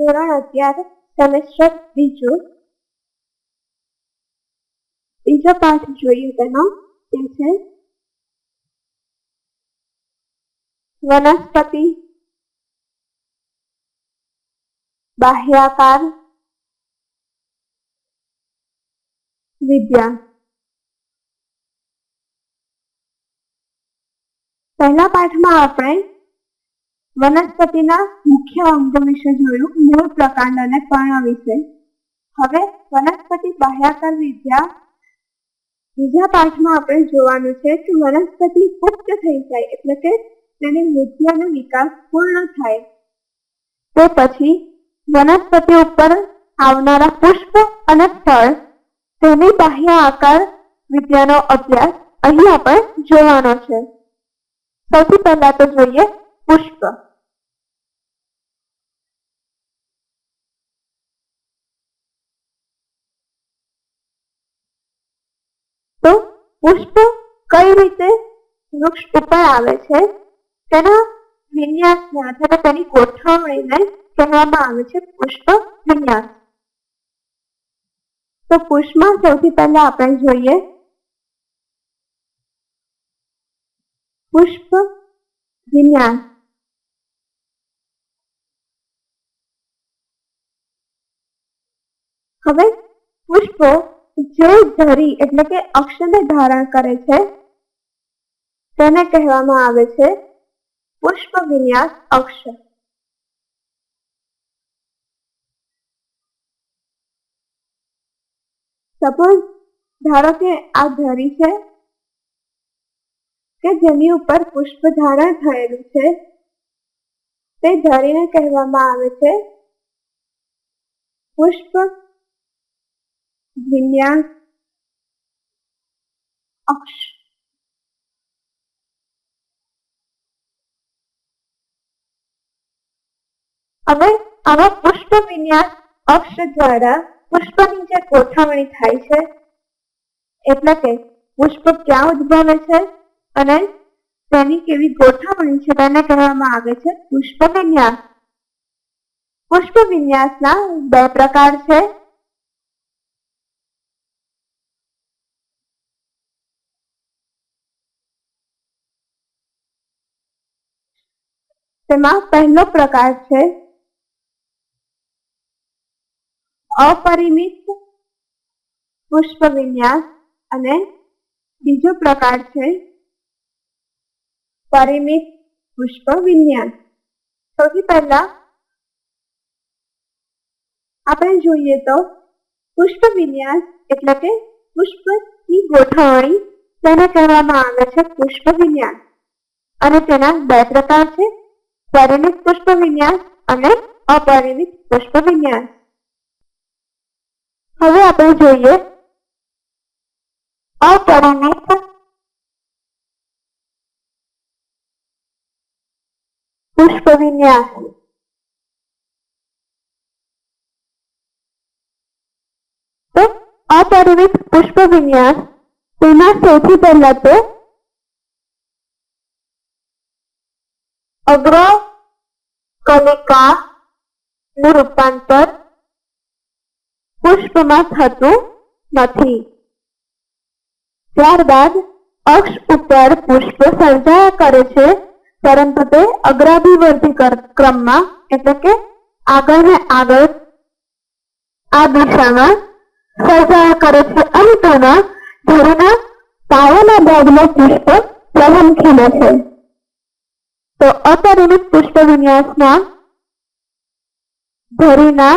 ધોરણ અગિયાર સેમેસ્ટર બીજું બીજો પાઠ જોઈએ તેનો, તે છે વનસ્પતિ બાહ્યાકાર વિદ્યા. પહેલા પાઠમાં આપણે વનસ્પતિના મુખ્ય અંગો વિશે જોયું, મૂળ પ્રકાંડ અને પર્ણ વિશે હવે વનસ્પતિ બાહ્યાકાર વિદ્યા, બીજા પાઠમાં આપણે જોવાનું છે કે વનસ્પતિ પુખ્ત થઈ જાય એટલે કે તેની વૃદ્ધિ વિકાસ પૂર્ણ થાય. તો પછી વનસ્પતિ ઉપર આવનારા પુષ્પ અને ફળ, તેની બાહ્ય આકાર વિદ્યાનો અભ્યાસ અહીં આપણે જોવાનો છે. સૌથી પહેલા તો જોઈએ પુષ્પ તો પુષ્પ કઈ રીતે વૃક્ષ ઉપર આવે છે? તેના વિન્યાસને આધારે તેની ગોઠવણીને કહેવામાં આવે છે પુષ્પ વિન્યાસ. તો પુષ્પમાં સૌથી પહેલા આપણે જોઈએ. પુષ્પ વિન્યાસ હવે પુષ્પો જે એટલે કે અક્ષને ધારણ કરે છે. તેને કહેવામાં આવે છે પુષ્પ વિન્યાસ અક્ષ. સપોઝ ધારો કે આ ધરી છે કે જેની ઉપર પુષ્પ ધારણ થયેલું છે. તે ધરીને કહેવામાં આવે છે પુષ્પ વિન્યાસ અક્ષ. હવે આવા પુષ્પ વિન્યાસ અક્ષ દ્વારા પુષ્પની જે ગોઠવણી થાય છે, એટલે કે પુષ્પ ક્યાં ઉદ્ભવે છે અને તેની કેવી ગોઠવણી છે તેને કહેવામાં આવે છે પુષ્પ વિન્યાસ. પુષ્પ વિન્યાસના બે પ્રકાર છે. તેમાં પહેલો પ્રકાર છે અપરિમિત પુષ્પ વિન્યાસ અને બીજો પ્રકાર છે પરિમિત પુષ્પ વિન્યાસ સૌથી પહેલા આપણે જોઈએ તો પુષ્પ વિન્યાસ એટલે કે પુષ્પની ગોઠવણી, તેને કહેવામાં આવે છે પુષ્પ વિન્યાસ અને તેના બે પ્રકાર છે. પરિમિત પુષ્પ વિન્યાસ અને અપરિમિત પુષ્પ વિન્યાસ હવે આપણે જોઈએ અપરિમિત પુષ્પ વિન્યાસ તો અપરિમિત પુષ્પ વિન્યાસ તેના સૌથી પહેલા તો અગ્ર કલિકા નું રૂપાંતર પુષ્પમાં થતું નથી. ત્યારબાદ અક્ષ ઉપર પુષ્પ સર્જાયા કરે છે, પરંતુ તે અગ્રાભિવર્તી ક્રમમાં, એટલે કે આગળ ને આગળ આ દિશામાં સર્જાયા કરે છે અને તેના ધરીના પાયાના ભાગમાં પુષ્પ પ્રથમ ખીલે છે. તો અપરિમિત પુષ્પ વિન્યાસના ધરીના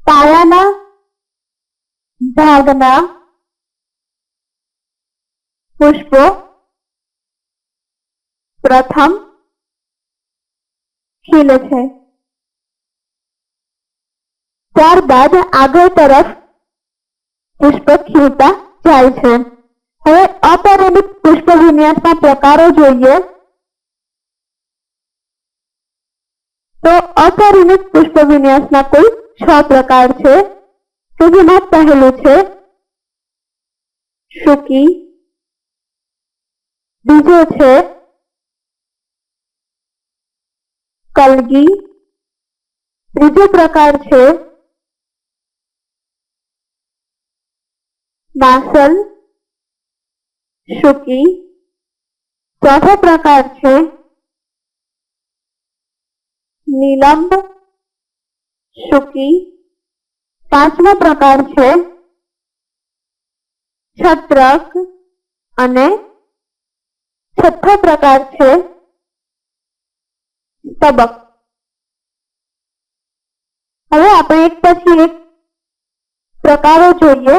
પાયાના ભાગના પુષ્પો પ્રથમ ખીલે છે. ત્યારબાદ આગળ તરફ પુષ્પ ખીલતા જાય છે. હવે અપરિમિત પુષ્પ વિન્યાસના પ્રકારો જોઈએ તો અપરિમિત પુષ્પ વિન્યાસના કુલ છ પ્રકાર છે. કે જેમાં પહેલું છે શુકી, બીજો છે કલગી, ત્રીજો પ્રકાર છે માસલ શુકી ચોથો પ્રકાર છે નીલંબ શુકી પાંચમો પ્રકાર છે છત્રક અને છઠ્ઠો પ્રકાર છે તબક હવે આપણે એક પછી એક પ્રકારો જોઈએ.